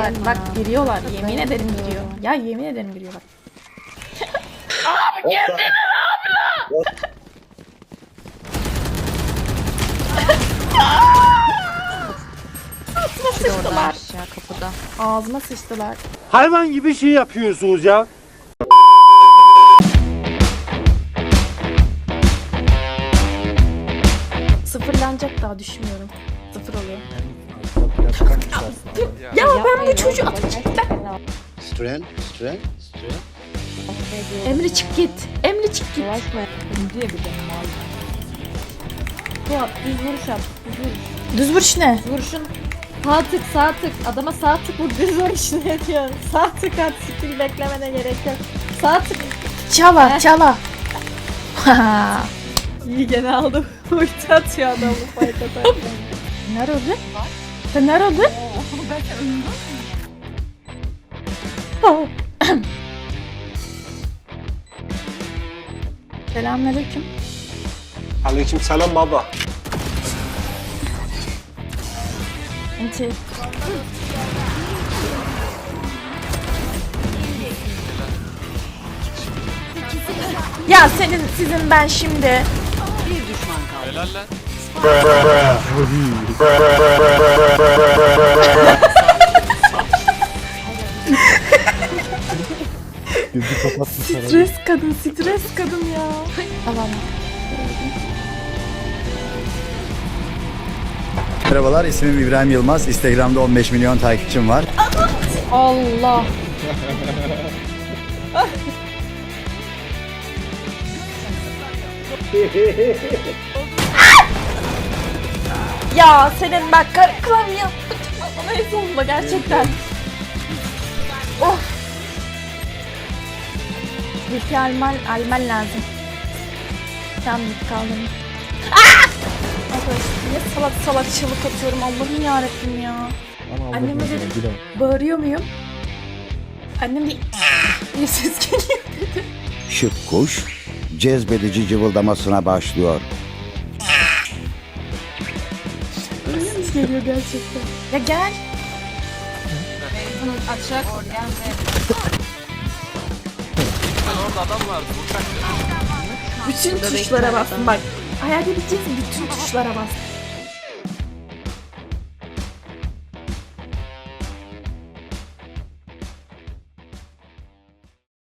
Bak, bak giriyorlar. Yemin ederim giriyor. Ya yemin ederim giriyor bak. Orada aşağı kapıda. Ağzıma sıçtılar. Hayvan gibi şey yapıyorsunuz ya. Sıfırlanacak daha düşünmüyorum. Sıfır oluyor. Ya ben bu çocuğu atacağım. Strength, strength, strength. Emre çık git. Emre çık git. Diye bir de mal. Fuat düz vuruş yap. Düz vuruş. Düz vuruş ne? Vuruşun sağ tık sağ tık. Adama sağ tık vur düz vuruş ne diyorsun? Sağ tık at skill beklemene gerek yok. Sağ tık. Çala çala. İyi gene aldım. Ulti atıyor adamı fight atarken. Oldu? Sen nerede oldu? Selamünaleyküm. Aleyküm selam baba. Enti. Ya senin sizin ben şimdi stres kadın stres kadın ya. Allah'ım. Merhabalar, ismim İbrahim Yılmaz. Instagram'da 15 milyon takipçim var. Allah. Ya senin bak kar klavye bana hep olma gerçekten. Oh. Bir alman, alman lazım. Tam kaldım. Ah! Arkadaşlar niye salak salak çığlık atıyorum Allah'ım yarabbim ya. Anneme dedim bağırıyor muyum? Annem bir diye ses geliyor dedi. Şık kuş cezbedici cıvıldamasına başlıyor. Geliyor gerçekten. Ya gel. Bunu açacak. Bütün tuşlara bastım bak. Hayal edeceğiz bütün tuşlara bastım.